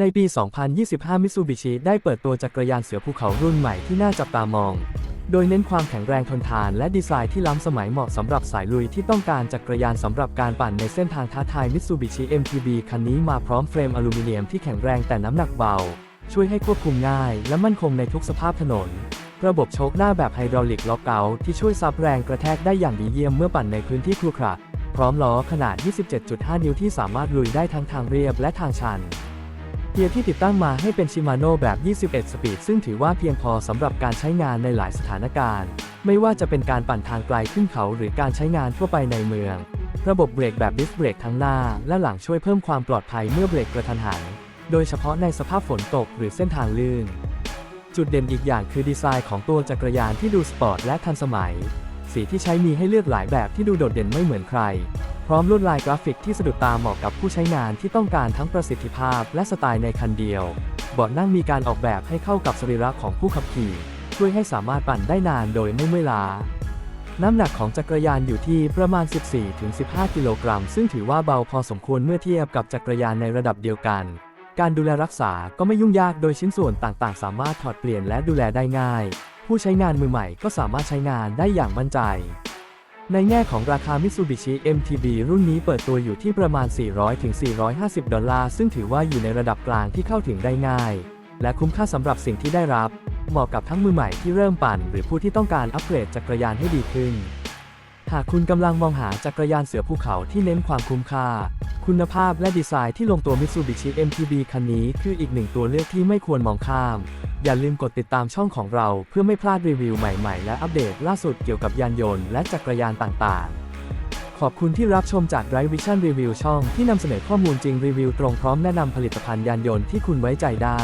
ในปี 2025 มิ t ซูบิชิได้เปิดตัวจักรยานเสือภูเขารุ่นใหม่ที่น่าจับตามอง โดยเน้นความแข็งแรงทนทานและดีไซน์ที่ล้ำสมัยเหมาะสำหรับสายลุยที่ต้องการจักรยานสำหรับการปั่นในเส้นทางท้าทายมิ t ซูบิชิ MTB คันนี้มาพร้อมเฟรมอลูมิเนียมที่แข็งแรงแต่น้ำหนักเบา ช่วยให้ควบคุมง่ายและมั่นคงในทุกสภาพถนน ระบบโชคหน้าแบบไฮดรอลิกล็อกเอาที่ช่วยซับแรงกระแทกได้อย่างดีเยี่ยมเมื่อปั่นในพื้นที่ครุขระพร้อมล้อขนาด 27.5 นิ้วที่สามารถลุยได้ทั้งทางเรียบและทางชัน เกียร์ที่ติดตั้งมาให้เป็นชิมาโน่แบบ 21 สปีด ซึ่งถือว่าเพียงพอสำหรับการใช้งานในหลายสถานการณ์ ไม่ว่าจะเป็นการปั่นทางไกลขึ้นเขาหรือการใช้งานทั่วไปในเมือง ระบบเบรกแบบดิสเบรกทั้งหน้า และหลังช่วยเพิ่มความปลอดภัยเมื่อเบรกกระทันหัน โดยเฉพาะในสภาพฝนตกหรือเส้นทางลื่น จุดเด่นอีกอย่างคือดีไซน์ของตัวจักรยานที่ดูสปอร์ตและทันสมัย สีที่ใช้มีให้เลือกหลายแบบที่ดูโดดเด่นไม่เหมือนใคร พร้อมลวดลายกราฟิกที่สะดุดตาเหมาะกับผู้ใช้งานที่ต้องการทั้งประสิทธิภาพและสไตล์ในคันเดียว เบาะนั่งมีการออกแบบให้เข้ากับสรีระของผู้ขับขี่ ช่วยให้สามารถปั่นได้นานโดยไม่เมื่อยล้า น้ำหนักของจักรยานอยู่ที่ประมาณ 14-15 กิโลกรัม ซึ่งถือว่าเบาพอสมควรเมื่อเทียบกับจักรยานในระดับเดียวกัน การดูแลรักษาก็ไม่ยุ่งยากโดยชิ้นส่วนต่างๆ สามารถถอดเปลี่ยนและดูแลได้ง่าย ผู้ใช้งานมือใหม่ก็สามารถใช้งานได้อย่างมั่นใจ ในแง่ของราคา Mitsubishi MTB รุ่นนี้เปิดตัวอยู่ที่ประมาณ 400-450 ดอลลาร์ ซึ่งถือว่าอยู่ในระดับกลางที่เข้าถึงได้ง่าย และคุ้มค่าสำหรับสิ่งที่ได้รับ เหมาะกับทั้งมือใหม่ที่เริ่มปั่น หรือผู้ที่ต้องการอัปเกรดจักรยานให้ดีขึ้น หากคุณกำลังมองหาจักรยานเสือภูเขาที่เน้นความคุ้มค่า คุณภาพและดีไซน์ที่ลงตัว Mitsubishi MTB คันนี้คืออีกหนึ่งตัวเลือกที่ไม่ควรมองข้าม อย่าลืมกดติดตามช่องของเราเพื่อไม่พลาดรีวิวใหม่ๆ และอัปเดตล่าสุดเกี่ยวกับยานยนต์และจักรยานต่างๆ ขอบคุณที่รับชมจาก Drive Vision Review ช่องที่นำเสนอข้อมูลจริงรีวิวตรงพร้อมแนะนำผลิตภัณฑ์ยานยนต์ที่คุณไว้ใจได้